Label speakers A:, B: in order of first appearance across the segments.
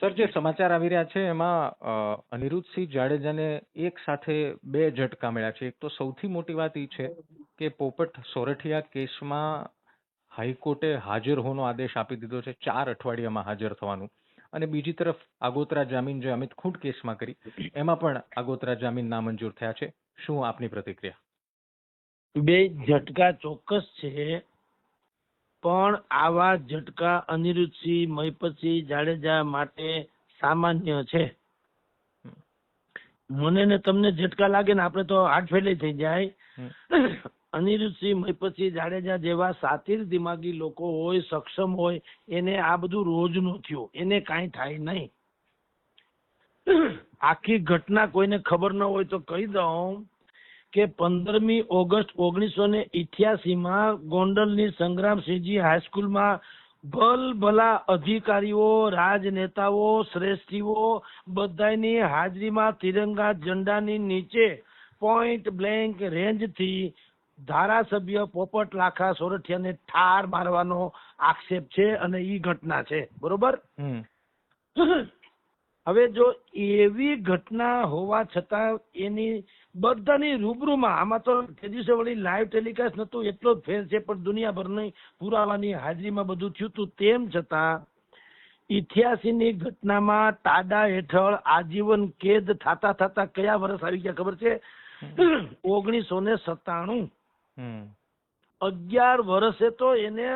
A: Sir, જે સમાચાર આવી રહ્યા છે, એમાં અનિરુદ્ધસિંહ જાડેજાને એક સાથે બે ઝટકા મળ્યા છે. એક તો સૌથી મોટી વાત એ છે કે પોપટ સોરઠિયા કેસમાં હાઈકોર્ટે હાજર હોવાનો આદેશ આપી દીધો છે. ચાર અઠવાડિયામાં હાજર થવાનું. અને બીજી તરફ આગોતરા જામીન જે અમિત ખૂંટ કેસમાં કરી, એમાં પણ આગોતરા જામીન નામંજૂર થયા છે. શું આપની પ્રતિક્રિયા?
B: બે ઝટકા ચોક્કસ છે. પણ આવા ઝટકા અનિરુદ્ધસિંહ, મહિપતસિંહ જાડેજા માટે સામાન્ય છે. મને ને તમને ઝટકા લાગે ને આપણે તો ફેલે થઈ જાય. અનિરુદ્ધસિંહ, મહિપતસિંહ જાડેજા જેવા સાતીર દિમાગી લોકો હોય, સક્ષમ હોય, એને આ બધું રોજનું થયું. એને કાંઈ થાય નહીં. આખી ઘટના કોઈને ખબર ન હોય તો કહી દઉં કે પંદરમી ઓગસ્ટ ઓગણીસો ને ઇઠ્યાસીમાં ગોંડલની સંગ્રામસિંહજી હાઈસ્કૂલમાં ભલ ભલા અધિકારીઓ રાજનેતાઓ શ્રેષ્ઠીઓ બધાની હાજરીમાં તિરંગા ઝંડાની નીચે પોઈન્ટ બ્લેન્ક રેન્જથી ધારાસભ્ય પોપટ લાખા સોરઠિયાને ઠાર મારવાનો આક્ષેપ છે અને ઈ ઘટના છે. બરોબર? હવે જો એવી ઘટના હોવા છતાં એની બધાની રૂબરૂમાં આમાં તો તે દિવસે વળી લાઈવ ટેલિકાસ્ટ નતું એટલો જ ફેર છે પણ દુનિયાભરની પુરાવાની હાજરીમાં બધું થયું હતું. તેમ છતાં ઇઠ્યાસી ઘટનામાં તાડા હેઠળ આજીવન કેદ થતા થાતા કયા વર્ષ આવી ગયા ખબર છે? ઓગણીસો ને સત્તાણું. અગિયાર વર્ષે તો એને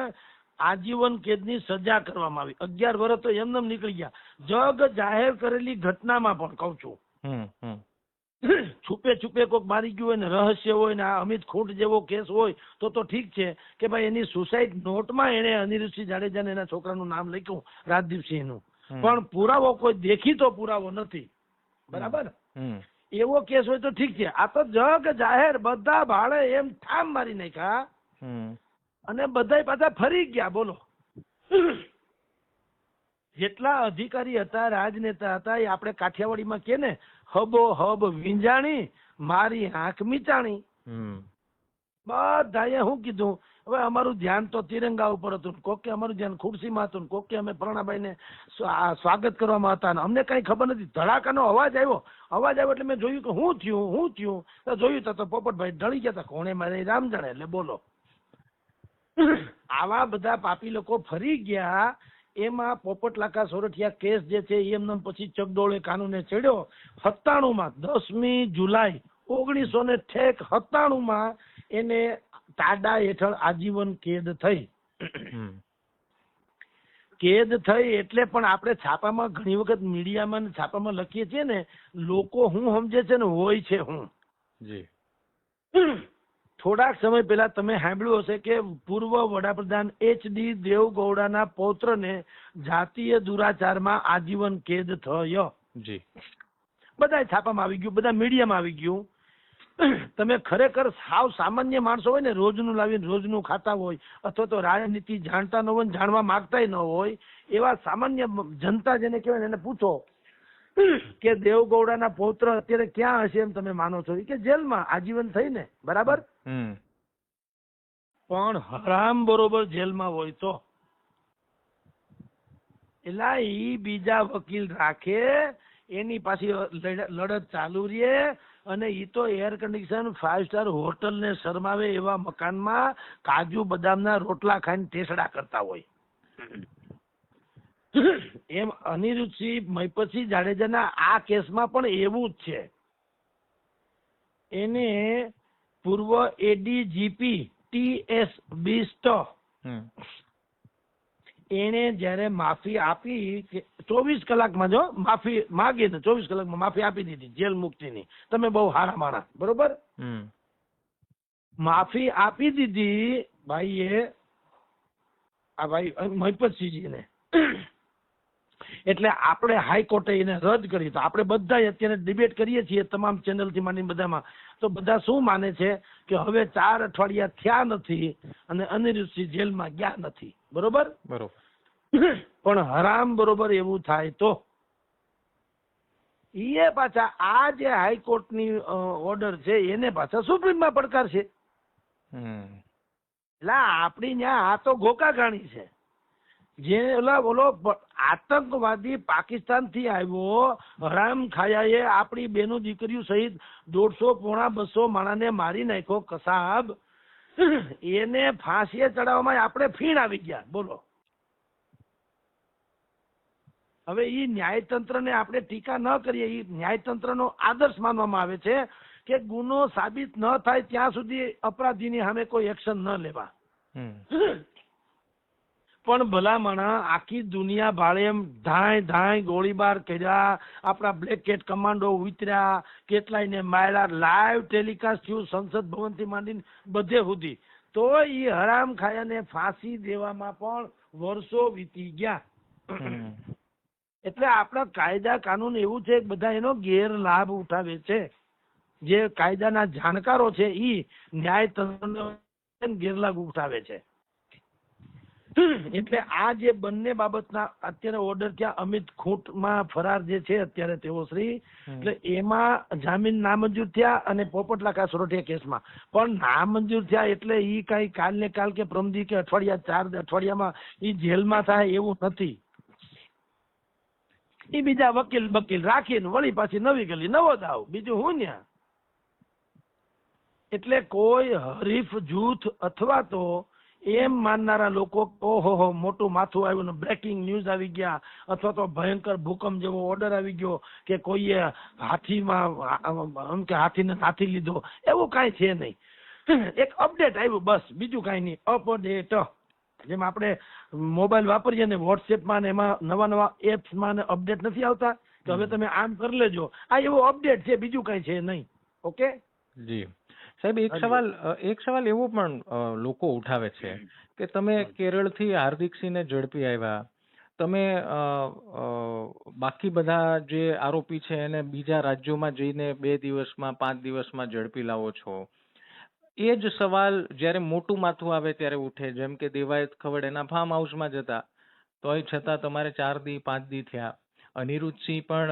B: આજીવન કેદની સજા કરવામાં આવી. અગિયાર વર્ષ તો એમનેમ નીકળી ગયા. જગ જાહેર કરેલી ઘટનામાં પણ કઉ છું. છુપે છુપે કોઈક મારી ગયું હોય ને રહસ્ય હોય ને આ અમિત ખૂંટ જેવો કેસ હોય તો તો ઠીક છે કે ભાઈ એની સુસાઇડ નોટમાં એને અનિરુદ્ધસિંહ જાડેજા એના છોકરાનું નામ લખ્યું રાજદીપસિંહનું. પણ પુરાવો કોઈ દેખીતો પુરાવો નથી. બરાબર? એવો કેસ હોય તો ઠીક છે. આ તો જગ જાહેર બધા ભાડે એમ ઠામ મારી નાખ્યા. અને બધાય પાછા ફરી ગયા બોલો. જેટલા અધિકારી હતા રાજનેતા હતા એ આપણે કાઠિયાવાડીમાં કે ને હબો હબ વિંજાણી મારી આંખ મીચાણી.
A: બધા
B: બધાએ શું કીધું હવે અમારું ધ્યાન તો તિરંગા ઉપર હતું કોકે અમારું ધ્યાન ખુરશીમાં હતું કોકે અમે પ્રણાબાઈને ને સ્વાગત કરવામાં હતા અમને કઈ ખબર નથી. ધડાકાનો અવાજ આવ્યો. અવાજ આવ્યો એટલે મેં જોયું કે હું થયું હું થયું. જોયું તો તો પોપટભાઈ ઢળી ગયા હતા કોણે મારે રામ જાણે એટલે બોલો. આવા બધા પાપી લોકો ફરી ગયા એમાં પોપટલાકા સોરઠિયા કેસ જે છે એમને પછી ચગડોળે કાનૂને ચડ્યો. સત્તાણું માં દસમી જુલાઈ ઓગણીસો ને ઠેક સત્તાણું માં એને તાડા હેઠળ આજીવન કેદ થઈ. કેદ થઈ એટલે પણ આપણે છાપામાં ઘણી વખત મીડિયામાં છાપામાં લખીએ છીએ ને લોકો હું સમજે છે ને હોય છે હું.
A: જી.
B: થોડાક સમય પહેલા તમે સાંભળ્યું હશે કે પૂર્વ વડાપ્રધાન એચ ડી દેવગૌડાના પૌત્રને જાતીય દુરાચારમાં આજીવન કેદ થયો.
A: જી.
B: બધા છાપામાં આવી ગયું બધા મીડિયામાં આવી ગયું. તમે ખરેખર સાવ સામાન્ય માણસો હોય ને રોજનું લાવીને રોજનું ખાતા હોય અથવા તો રાજનીતિ જાણતા ન હોય ને જાણવા માંગતા ન હોય એવા સામાન્ય જનતા જેને કહેવાય એને પૂછો. કે દેવગૌડાના પૌત્ર અત્યારે ક્યાં હશે એમ તમે માનો છો? કે જેલમાં આજીવન થઈને બરાબર? પણ હરામ બરોબર જેલમાં હોય તો? એલા ઈ બીજા વકીલ રાખે એની પાછી લડત ચાલુ રહે અને ઈ તો air condition five star hotel ને શરમાવે એવા મકાનમાં કાજુ બદામના રોટલા ખાઈને ટેસડા કરતા હોય. એમ અનિરુદ્ધસિંહ મહિપતસિંહ જાડેજાના આ કેસમાં પણ એવું જ છે. એને પૂર્વ એડીજીપી ટી એસ બિસ્ટ એને જ્યારે માફી આપી કે ચોવીસ કલાકમાં જો માફી માગી ને ચોવીસ કલાકમાં માફી આપી દીધી જેલ મુક્તિની. તમે બહુ હારા માણા બરોબર?
A: હમ.
B: માફી આપી દીધી ભાઈએ આ ભાઈ મહિપતસિંહજીને. એટલે આપણે હાઈકોર્ટે એને રદ કરી તો આપણે બધા અત્યારે ડિબેટ કરીએ છીએ તમામ ચેનલથી માંડીને બધામાં. તો બધા શું માને છે કે હવે ચાર અઠવાડિયા થયા નથી અને અનિરુદ્ધસિંહ જેલમાં ગયા નથી. બરોબર?
A: બરોબર.
B: પણ હરામ બરોબર એવું થાય તો? એ પાછા આ જે હાઈકોર્ટની ઓર્ડર છે એને પાછા સુપ્રીમમાં પડકાર છે
A: હમ.
B: એટલે આપણી ત્યાં આ તો ગોકા ગાણી છે. જે ઓલા ઓલો આતંકવાદી પાકિસ્તાનથી આવ્યો હરામ ખાયાએ આપણી બેનો દીકરીઓ સહિત દોઢસો પોણા બસો માણાને મારી નાખ્યો કસાબ. એને ફાંસીએ ચડાવવામાં આપણે ફીણ આવી ગયા. બોલો. હવે ઈ ન્યાયતંત્રને આપણે ટીકા ન કરીએ ઈ ન્યાયતંત્રનો આદર્શ માનવામાં આવે છે કે ગુનો સાબિત ન થાય ત્યાં સુધી અપરાધીની સામે કોઈ એક્શન ન લેવા. પણ ભલામણા આખી દુનિયા ભાળે એમ ધાય ધાય ગોળીબાર કર્યા આપણા બ્લેક કેટ કમાન્ડો ઉતર્યા કેટલાયને માર્યા લાઈવ ટેલિકાસ્ટ થયું સંસદ ભવનથી માંડીને બધે સુધી. તો એ હરામ ખાયાને ફાંસી દેવામાં પણ વર્ષો વીતી ગયા. એટલે આપણા કાયદા કાનૂન એવું છે કે બધા એનો ગેરલાભ ઉઠાવે છે. જે કાયદાના જાણકારો છે ઈ ન્યાયતંત્રનો ગેરલાભ ઉઠાવે છે. એટલે આ જે બંને બાબતના અત્યારે ઓર્ડર ત્યાં અમિત ખૂંટમાં ફરાર જે છે અત્યારે તેઓ શ્રી એટલે એમાં જામીન નામંજૂર થયા અને પોપટલા સોરઠિયા કેસમાં. પણ નામંજૂર થયા એટલે ઈ કઈ કાલ ને કાલ કે પ્રમદી કે અઠવાડિયા ચાર અઠવાડિયામાં ઈ જેલમાં થાય એવું નથી. ઈ બીજા વકીલ બકીલ રાખીને વળી પાછી નવી ગલી નવો દાવ બીજું હું ન્યા? એટલે કોઈ હરીફ જૂથ અથવા તો એમ માનનારા લોકો ઓહો હો મોટું માથું આવ્યું ને બ્રેકિંગ ન્યૂઝ આવી ગયા અથવા તો ભયંકર ભૂકંપ જેવો ઓર્ડર આવી ગયો કે કોઈએ હાથીમાં આમ કે હાથીને હાથી લીધો એવું કાંઈ છે નહીં. એક અપડેટ આવ્યું બસ બીજું કાંઈ નહીં. અપડેટ જેમ આપણે મોબાઈલ વાપરીએ ને વોટ્સએપમાં ને એમાં નવા નવા એપ્સમાં ને અપડેટ નથી આવતા કે હવે તમે આમ કરી લેજો. આ એવો અપડેટ છે બીજું કાંઈ છે નહીં. ઓકે
A: જી. સાહેબ એક સવાલ એક સવાલ એવો પણ લોકો ઉઠાવે છે કે તમે કેરળથી હાર્દિકસિંહને ઝડપી આવ્યા તમે બાકી બધા જે આરોપી છે એને બીજા રાજ્યોમાં જઈને બે દિવસમાં પાંચ દિવસમાં ઝડપી લાવો છો. એ જ સવાલ જ્યારે મોટું માથું આવે ત્યારે ઉઠે જેમ કે દેવાયત ખવડ એના ફાર્મ હાઉસમાં જતા તોય છતાં તમારે ચાર દી પાંચ દી થયા. અનિરુદ્ધસિંહ પણ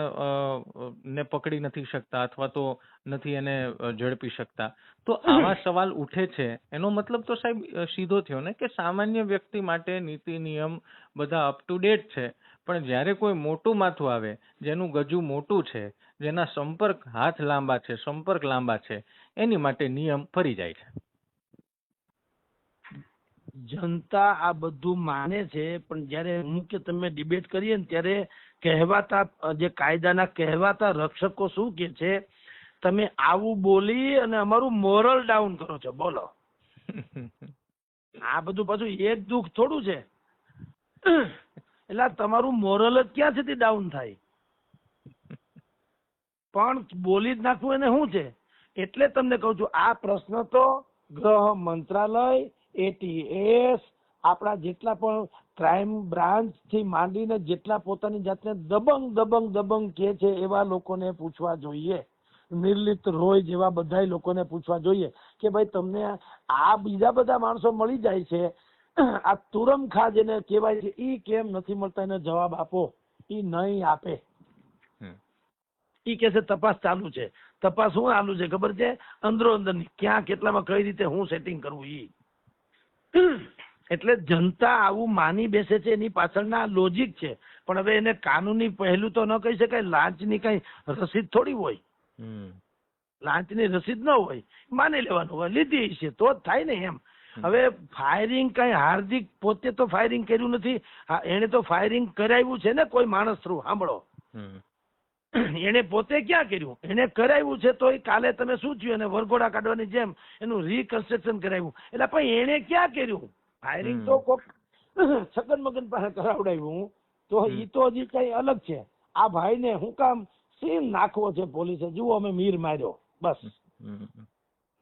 A: ને પકડી નથી શકતા અથવા તો નથી એને ઝડપી શકતા. તો આવા સવાલ ઉઠે છે. એનો મતલબ તો સાહેબ સીધો થયો ને કે સામાન્ય વ્યક્તિ માટે નીતિ નિયમ બધા અપ ટુ ડેટ છે. પણ જ્યારે કોઈ મોટું માથું આવે જેનું ગજુ મોટું છે જેના સંપર્ક હાથ લાંબા છે સંપર્ક લાંબા છે એની માટે નિયમ ફરી જાય છે.
B: જનતા આ બધું માને છે, પણ જ્યારે મુખ્ય તમે ડિબેટ કરીએ ને ત્યારે કહેવાતા, જે કાયદાના કહેવાતા રક્ષકો શું કે છે, તમે આવું બોલી અને અમારું મોરલ ડાઉન કરો છો, બોલો. આ બધું પાછું એક દુઃખ થોડું છે. એટલે તમારું મોરલ જ ક્યાં સુધી ડાઉન થાય? પણ બોલી જ નાખવું એને શું છે? એટલે તમને કહું છું, આ પ્રશ્ન તો ગ્રહ મંત્રાલય એટીએસ આપણા જેટલા પણ ક્રાઇમ બ્રાન્ચથી માંડીને જેટલા પોતાની જાતને દબંગ દબંગ દબંગ કે છે એવા લોકોને પૂછવા જોઈએ. નિર્લિપ્ત રોય જેવા બધા લોકોને પૂછવા જોઈએ કે ભાઈ તમને આ બીજા બધા માણસો મળી જાય છે. આ તુરમખા જેને કહેવાય છે. ઈ કેમ નથી મળતા? એને જવાબ આપો. ઈ નહીં આપે. ઈ કે છે તપાસ ચાલુ છે. તપાસ શું ચાલુ છે? ખબર છે? અંદરો અંદર ક્યાં કેટલામાં કઈ રીતે હું સેટિંગ કરવું ઈ. એટલે જનતા આવું માની બેસે છે એની પાછળના લોજિક છે. પણ હવે એને કાનૂની પહેલું તો ન કહી શકાય લાંચની કઈ રસીદ થોડી હોય. લાંચની રસીદ ન હોય માની લેવાનું હોય લીધી છે તો જ થાય ને એમ. હવે ફાયરિંગ કઈ હાર્દિક પોતે તો ફાયરિંગ કર્યું નથી. એને તો ફાયરિંગ કરાવ્યું છે ને કોઈ માણસ થ્રુ સાંભળો. એને પોતે ક્યાં કર્યું? એને કરાવ્યું છે તો કાલે તમે શું થયું? એને વરઘોડા કાઢવાની જેમ એનું રીકન્સ્ટ્રક્શન કરાવ્યું. એટલે પણ એને ક્યાં કર્યું? ફાયરિંગ તો કોક છગન મગન પાસે કરાવડાવ્યું. તો
A: એ
B: ઈ તો હજી કઈ અલગ છે. આ ભાઈને હું કામ સીન નાખવો છે પોલીસે? જુઓ અમે મીર માર્યો. બસ.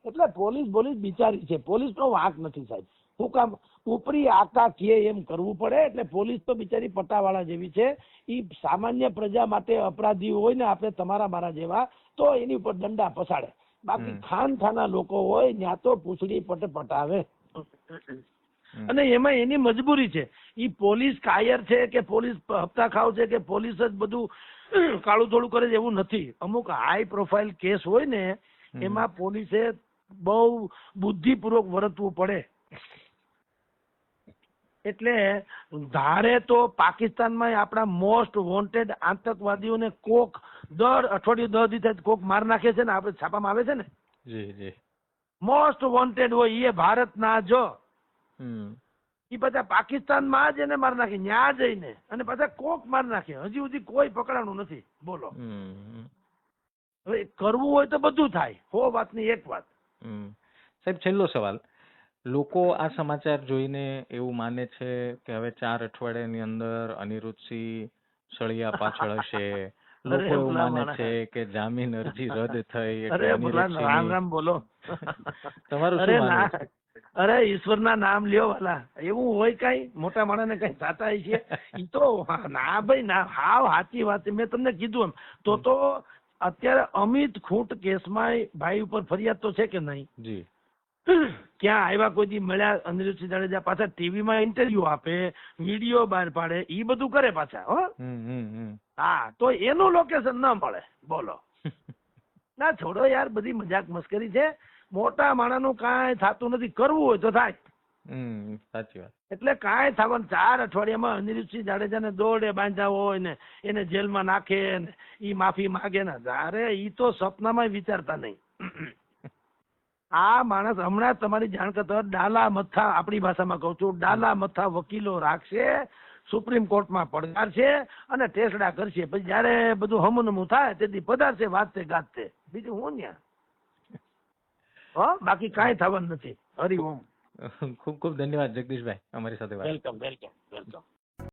B: એટલે પોલીસ પોલીસ બિચારી છે. પોલીસ નો વાંક નથી સાહેબ. હું કામ? ઉપરી આકા કે એમ કરવું પડે એટલે પોલીસ તો બિચારી પટ્ટાવાળા જેવી છે. એ સામાન્ય પ્રજા માટે અપરાધી હોય ને આપણે તમારા મારા જેવા તો એની ઉપર દંડા પસાડે બાકી ખાન ખાના લોકો હોય ત્યાં તો પૂછડી પટ પટાવે. અને એમાં એની મજબૂરી છે. ઈ પોલીસ કાયર છે કે પોલીસ હપ્તા ખાવ છે કે પોલીસ જ બધું કાળું થોડું કરે છે એવું નથી. અમુક હાઈ પ્રોફાઇલ કેસ હોય ને. એમાં પોલીસે બહુ બુદ્ધિપૂર્વક વર્તવું પડે. એટલે ધારે તો પાકિસ્તાનમાં આપણા મોસ્ટ વોન્ટેડ આતંકવાદીઓને કોક દર અઠવાડિયું દર દિવસે કોક માર નાખે છે ને આપણે છાપામાં આવે છે ને?
A: જી જી.
B: મોસ્ટ વોન્ટેડ હોય એ ભારતના જો. એ બધા પાકિસ્તાનમાં જ એને માર નાખે ન્યા જઈને. અને પાછા કોક માર નાખે. હજી સુધી કોઈ પકડાણું નથી. બોલો. હવે કરવું હોય તો બધું થાય. હો વાતની એક વાત.
A: સાહેબ છેલ્લો સવાલ. લોકો આ સમાચાર જોઈને એવું માને છે કે હવે ચાર અઠવાડિયાની અંદર અનિરુદ્ધસિંહ સળિયા પાછળ હશે. લોકો
B: અરે
A: એવું
B: ભલા
A: માને
B: માણસ.
A: છે કે જામીન અરજી રદ થઈ એટલે
B: અરે ભલા રામ
A: અનિરુદ્ધસિંહની
B: રામ બોલો.
A: તમારું
B: અરે
A: શું માનવું
B: ના અરે ઈશ્વરના નામ લ્યો વાલા. એવું હોય કઈ? મોટા માણસને કઈ થતા છે ઈ તો ના ભાઈ ના હાવ સાચી વાત છે. મેં તમને કીધું એમ. તો તો અત્યારે અમિત ખૂંટ કેસમાં ભાઈ ઉપર ફરિયાદ તો છે કે નહીં?
A: જી.
B: ક્યાં આવ્યા કોઈ દી મળ્યા? અનિરુદ્ધ જાડેજા પાછા ટીવીમાં ઇન્ટરવ્યુ આપે વીડિયો બહાર પાડે ઈ બધું કરે પાછા હો. હા તો એનું લોકેશન ન મળે. બોલો. ના છોડો યાર બધી મજાક મસ્કરી છે. મોટા માણાનું કાંઈ થતું નથી. કરવું હોય તો થાય.
A: સાચી વાત.
B: એટલે કાંઈ થવાનું ચાર અઠવાડિયામાં અનિરુદ્ધસિંહ જાડેજાને દોડે બાંધ્યા હોય ને એને જેલમાં નાખે ને ઈ માફી માગે ને અરે ઈ તો સપનામાં વિચારતા નહીં. આ માણસ હમણાં તમારી જાણ કરતા ડાલા મથા આપણી ભાષામાં કહું છું ડાલા મથા વકીલો રાખશે સુપ્રીમ કોર્ટમાં પડકારશે અને ટેસડા કરશે. પછી જયારે બધું હમનમું થાય તેથી પધારશે વાતે ગાતે બીજું હું ન્યા? હો બાકી કાંઈ થવાનું નથી. હરિ ઓમ.
A: ખૂબ ખૂબ ધન્યવાદ જગદીશભાઈ અમારી સાથે
B: વેલકમ વેલકમ વેલકમ